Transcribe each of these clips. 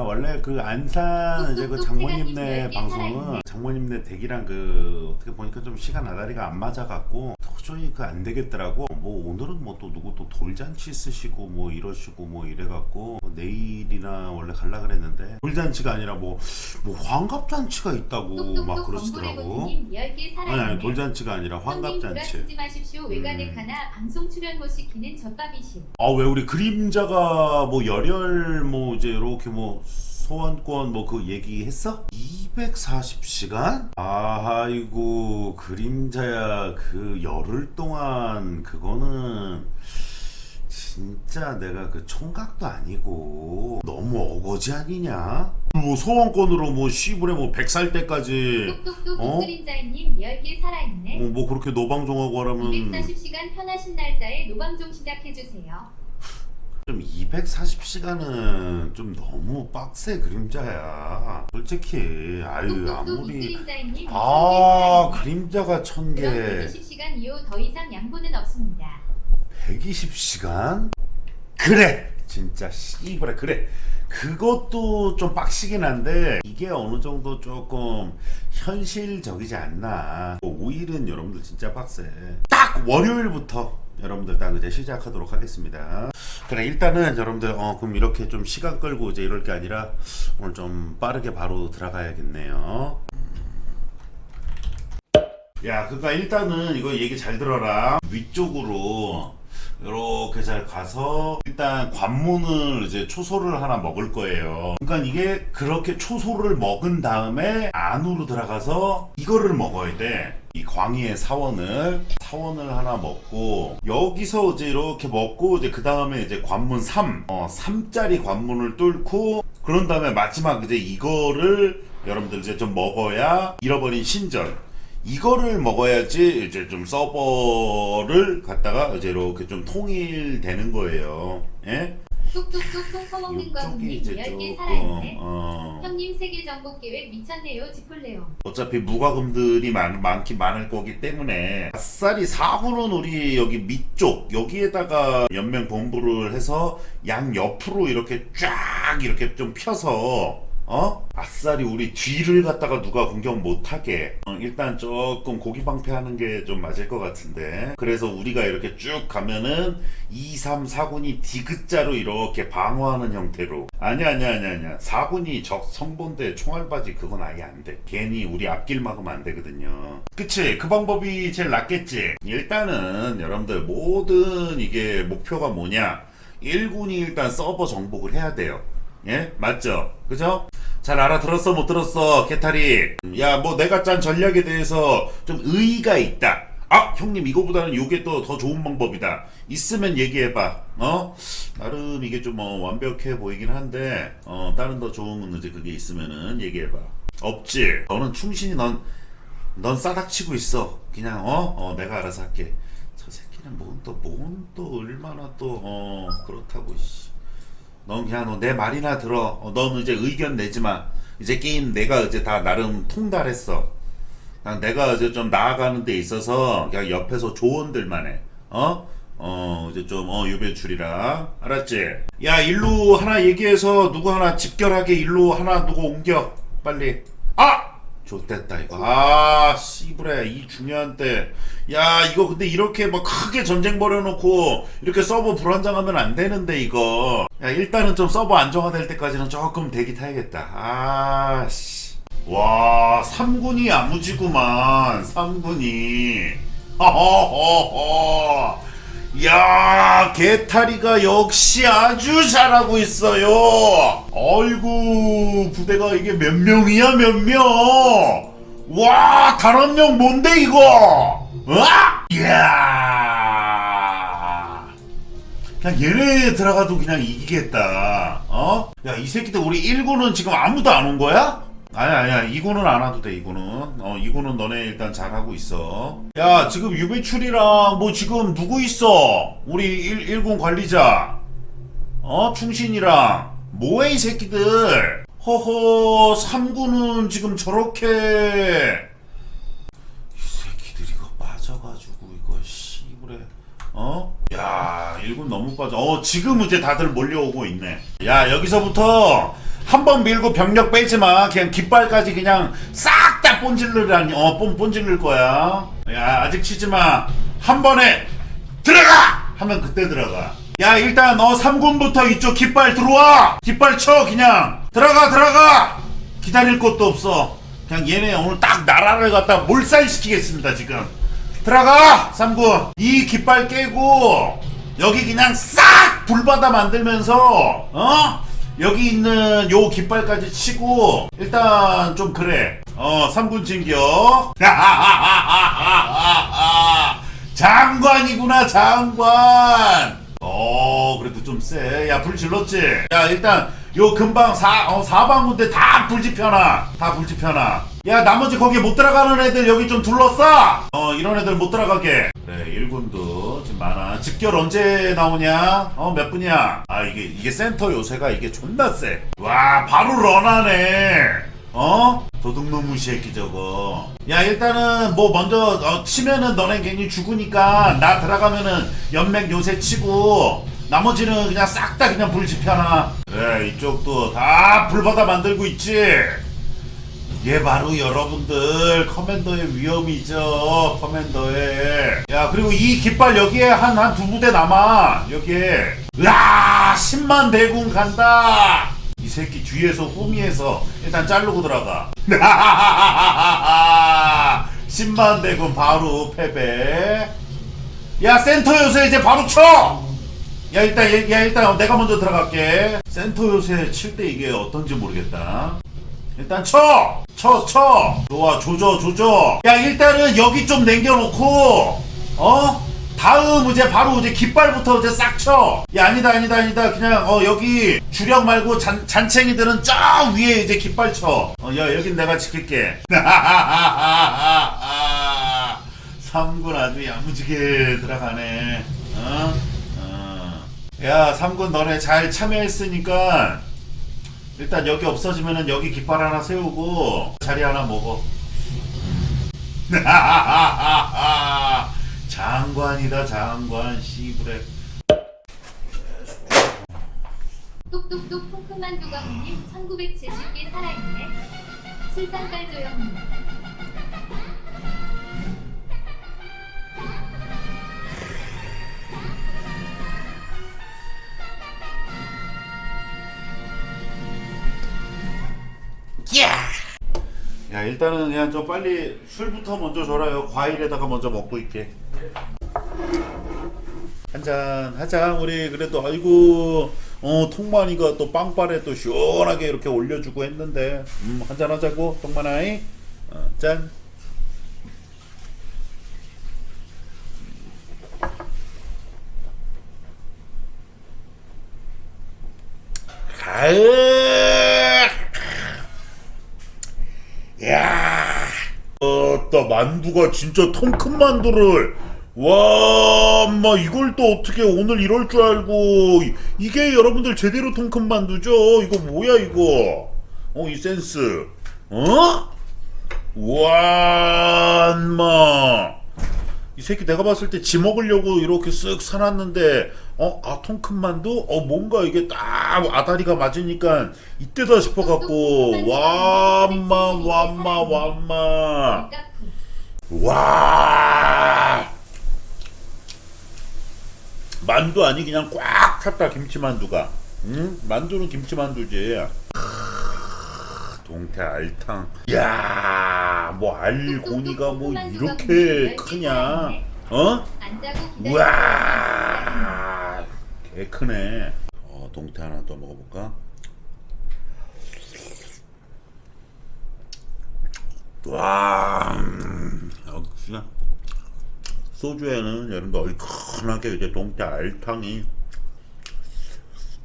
아 원래 그 안산 이제 그 장모님네 방송은 장모님네 댁이랑 그 어떻게 보니까 좀 시간 아다리가 안 맞아갖고 도저히 그 안 되겠더라고. 뭐 오늘은 뭐 또 누구 또 돌잔치 쓰시고 뭐 이러시고 뭐 이래갖고 내일이나 원래 갈라 그랬는데 돌잔치가 아니라 뭐 뭐 환갑잔치가 있다고 막 그러시더라고. 아니 아니 돌잔치가 아니라 환갑잔치. 외관에 음. 가나 방송 출연 못 시키는 젖밥이시오. 아왜 우리 그림자가 뭐 열혈 뭐 이제 이렇게 뭐 소원권 뭐 그 얘기했어? 240시간? 아이고 그림자야 그 열흘 동안 그거는 진짜 내가 그 총각도 아니고 너무 어거지 아니냐? 뭐 소원권으로 뭐 시부레 뭐 100살 때까지 똑똑똑 어? 그림자님 열개 살아있네. 어, 뭐 그렇게 노방종하고 하라면 240시간 편하신 날짜에 노방종 시작해주세요. 좀 240시간은 좀 너무 빡세 그림자야. 솔직히 아유 아무리 아 그림자가 천 개, 그럼 120시간 이후 더 이상 양보는 없습니다. 120시간? 그래 진짜 씨발에 그래. 그것도 좀 빡시긴 한데 이게 어느 정도 조금 현실적이지 않나. 5일은 여러분들 진짜 빡세. 딱 월요일부터 여러분들 딱 이제 시작하도록 하겠습니다. 그래 일단은 여러분들 어 그럼 이렇게 좀 시간 끌고 이제 이럴 게 아니라 오늘 좀 빠르게 바로 들어가야겠네요. 야, 그러니까 일단은 이거 얘기 잘 들어라. 위쪽으로 이렇게 잘 가서 일단 관문을 이제 초소를 하나 먹을 거예요. 그러니까 이게 그렇게 초소를 먹은 다음에 안으로 들어가서 이거를 먹어야 돼. 이 광희의 사원을 사원을 하나 먹고 여기서 이제 이렇게 먹고 이제 그 다음에 이제 관문 3, 어 3짜리 관문을 뚫고 그런 다음에 마지막 이제 이거를 여러분들 이제 좀 먹어야 잃어버린 신전 이거를 먹어야지 이제 좀 서버를 갖다가 이제 이렇게 좀 통일되는 거예요. 예? 똑똑똑 콩 먹는 이쪽이 거님 이제 열개 조금 살아있네. 어 형님 세계 정복 계획 미쳤네요. 지플레옹. 어차피 무과금들이 많, 많긴 많을 거기 때문에 아싸리 사후는 우리 여기 밑쪽 여기에다가 연맹 본부를 해서 양 옆으로 이렇게 쫙 이렇게 좀 펴서 어? 아싸리 우리 뒤를 갖다가 누가 공격 못하게. 어, 일단 조금 고기 방패하는 게 좀 맞을 것 같은데. 그래서 우리가 이렇게 쭉 가면은 2, 3, 4군이 디귿자로 이렇게 방어하는 형태로. 아니야 아니야 아니야 아니야. 4군이 적 성본대 총알바지 그건 아예 안 돼. 괜히 우리 앞길 막으면 안 되거든요. 그치? 그 방법이 제일 낫겠지? 일단은 여러분들 모든 이게 목표가 뭐냐? 1군이 일단 서버 정복을 해야 돼요. 예? 맞죠? 그죠 잘 알아들었어? 못 들었어? 개탈이 야 뭐 내가 짠 전략에 대해서 좀 의의가 있다. 아 형님 이거보다는 요게 또 더 좋은 방법이다. 있으면 얘기해봐. 어? 나름 이게 좀 어, 완벽해 보이긴 한데 어 다른 더 좋은 이제 그게 있으면은 얘기해봐. 없지? 너는 충신이 넌 넌 싸닥치고 있어. 그냥 어? 어 내가 알아서 할게. 저 새끼는 뭔 또 뭔 또 얼마나 또 어 그렇다고 씨. 넌 그냥 너 내 말이나 들어. 어, 넌 이제 의견 내지 마. 이제 게임 내가 이제 다 나름 통달했어. 그냥 내가 이제 좀 나아가는 데 있어서 그냥 옆에서 조언들만 해. 어? 어, 이제 좀, 어, 유배출이라. 알았지? 야, 일로 하나 얘기해서 누구 하나 집결하게 일로 하나 누구 옮겨. 빨리. 아! 좋됐다, 이거. 아, 씨부레. 이 중요한 때. 야, 이거 근데 이렇게 막 크게 전쟁 벌여놓고 이렇게 서버 불안정하면 안 되는데, 이거. 야, 일단은 좀 서버 안정화될 때까지는 조금 대기 타야겠다. 아, 씨. 와, 3군이 야무지구만. 3군이. 허허허허. 야, 개타리가 역시 아주 잘하고 있어요. 아이고, 부대가 이게 몇 명이야, 몇 명? 와, 단원령 뭔데, 이거? 으아! 이야. 그냥 얘네 들어가도 그냥 이기겠다. 어? 야, 이 새끼들 우리 1구는 지금 아무도 안 온 거야? 아니야, 아니야. 2구는 안 와도 돼, 2구는. 어, 2구는 너네 일단 잘하고 있어. 야, 지금 유배출이랑 뭐 지금 누구 있어? 우리 1, 1군 관리자. 어, 충신이랑. 뭐해, 이 새끼들? 허허, 3구는 지금 저렇게. 이 새끼들 이거 빠져가지고 이거 씨부래 어? 야 1군 너무 빠져 어 지금 이제 다들 몰려오고 있네 야 여기서부터 한 번 밀고 병력 빼지 마. 그냥 깃발까지 그냥 싹다 본질르라니. 어, 본 본질를 거야. 야, 아직 치지 마. 한 번에 들어가! 하면 그때 들어가. 야, 일단 너 3군부터 이쪽 깃발 들어와! 깃발 쳐, 그냥! 들어가, 들어가! 기다릴 것도 없어. 그냥 얘네 오늘 딱 나라를 갖다 몰살시키겠습니다, 지금. 들어가! 3군! 이 깃발 깨고, 여기 그냥 싹 불바다 만들면서, 어? 여기 있는 요 깃발까지 치고, 일단 좀 그래. 어, 3군 진격. 장관이구나, 장관! 어, 그래도 좀 세. 야, 불 질렀지? 야, 일단, 요 금방 사, 어, 사방군데 다 불지펴놔. 다 불지펴놔. 야, 나머지 거기 못 들어가는 애들 여기 좀 둘러싸! 어, 이런 애들 못 들어가게. 그래, 1군도 지금 많아. 집결 언제 나오냐? 어, 몇 분이야? 아, 이게, 이게 센터 요새가 이게 존나 세. 와, 바로 런하네. 어? 도둑놈의 새끼 저거. 야 일단은 뭐 먼저 어, 치면은 너네 괜히 죽으니까 나 들어가면은 연맥 요새 치고 나머지는 그냥 싹 다 그냥 불 지펴놔. 그래 이쪽도 다 불바다 만들고 있지. 이게 바로 여러분들 커맨더의 위험이죠 커맨더의. 야 그리고 이 깃발 여기에 한 한 두 부대 남아 여기에. 으아 10만 대군 간다. 이 새끼 뒤에서 후미에서 일단 자르고 들어가. 10만 대군 바로 패배. 야 센터 요새 이제 바로 쳐! 야 일단 야 일단 내가 먼저 들어갈게. 센터 요새 칠 때 이게 어떤지 모르겠다. 일단 쳐! 쳐, 쳐! 좋아, 조져, 조져. 야, 일단은 여기 좀 남겨놓고, 어? 다음 이제 바로 이제 깃발부터 이제 싹 쳐. 야, 아니다, 아니다, 아니다. 그냥, 어, 여기 주력 말고 잔, 잔챙이들은 저 위에 이제 깃발 쳐. 어, 야, 여긴 내가 지킬게. 3군 아주 야무지게 들어가네. 어? 어. 야, 3군 너네 잘 참여했으니까, 일단 여기 없어지면은 여기 깃발 하나 세우고 자리 하나 먹어. 장관이다 장관 씨부레. 똑똑똑 콩콩만 두가님 1970개 살아있네. 술상깔 조영님. 야 일단은 그냥 좀 빨리 술부터 먼저 줘라요. 과일에다가 먼저 먹고 있게. 한잔 하자 우리 그래도 아이고 어 통만이가 또 빵발에 또 시원하게 이렇게 올려주고 했는데 음 한잔 하자고 통만아이 어, 짠. 가을 야, 어따 만두가 진짜 통큰 만두를 와, 엄마 이걸 또 어떻게 오늘 이럴 줄 알고 이- 이게 여러분들 제대로 통큰 만두죠? 이거 뭐야 이거? 어, 이 센스. 어? 와, 엄마. 이 새끼 내가 봤을 때 지 먹으려고 이렇게 쓱 사놨는데 어? 아 통큰 만두? 어 뭔가 이게 딱 아다리가 맞으니까 이때다 싶어갖고 와마 와마 와마. 와! 만두 아니 그냥 꽉 찼다 김치 만두가. 응? 만두는 김치 만두지. 크으, 동태 알탕. 야 뭐 알고니가 뭐 이렇게 크냐? 어? 우와! 개 크네. 어 동태 하나 더 먹어볼까? 와 음, 역시 소주에는 여러분들 얼큰하게 이제 동태 알탕이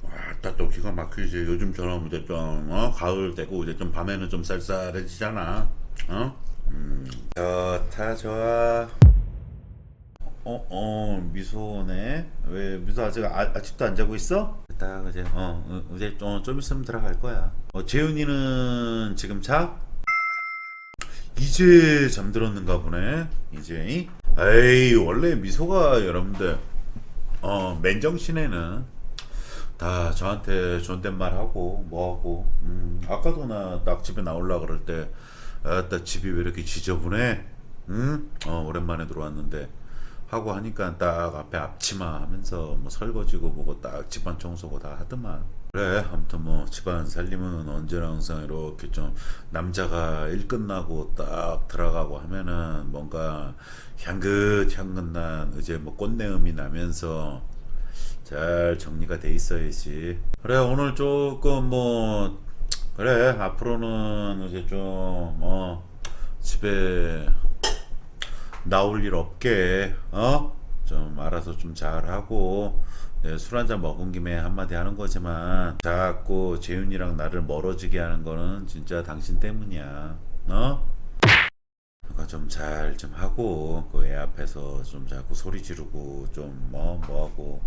와딱 또 기가 막히지 요즘처럼 이제 좀 어? 가을 되고 이제 좀 밤에는 좀 쌀쌀해지잖아 어? 음 좋다 좋아 어, 어, 미소네. 왜 미소 아직 아, 아직도 안 자고 있어? 딱 이제 어, 어, 이제 좀, 좀 있으면 들어갈 거야. 어, 재훈이는 지금 자? 이제 잠들었는가 보네. 이제. 에이, 원래 미소가 여러분들 어, 맨정신에는 다 저한테 존댓말 하고 뭐 하고 음, 아까도 나 딱 집에 나올라 그럴 때 아따 집이 왜 이렇게 지저분해? 응? 어 오랜만에 들어왔는데 하고 하니까 딱 앞에 앞치마 하면서 뭐 설거지고 뭐고 딱 집안 청소고 다 하더만 그래 아무튼 뭐 집안 살림은 언제나 항상 이렇게 좀 남자가 일 끝나고 딱 들어가고 하면은 뭔가 향긋 향긋난 이제 뭐 꽃내음이 나면서 잘 정리가 돼 있어야지. 그래 오늘 조금 뭐 그래 앞으로는 이제 좀어 집에 나올 일 없게 어 좀 알아서 좀 잘하고 네, 술 한잔 먹은 김에 한마디 하는 거지만 자꾸 재윤이랑 나를 멀어지게 하는 거는 진짜 당신 때문이야. 어? 그러니까 좀 잘 좀 하고 그 애 앞에서 좀 자꾸 소리 지르고 좀 뭐 뭐하고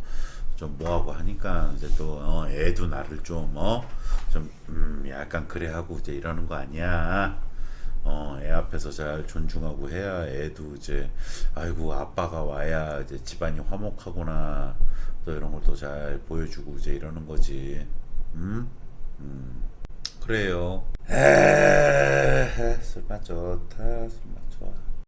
좀 뭐하고 하니까 이제 또 어, 애도 나를 좀어좀 음, 약간 그래 하고 이제 이러는 거 아니야. 어, 애 앞에서 잘 존중하고 해야 애도 이제 아이고 아빠가 와야 이제 집안이 화목하구나 또 이런 걸 또 잘 보여주고 이제 이러는 거지. 음? 음. 그래요. 에술 맛 좋다 술 맛 좋아.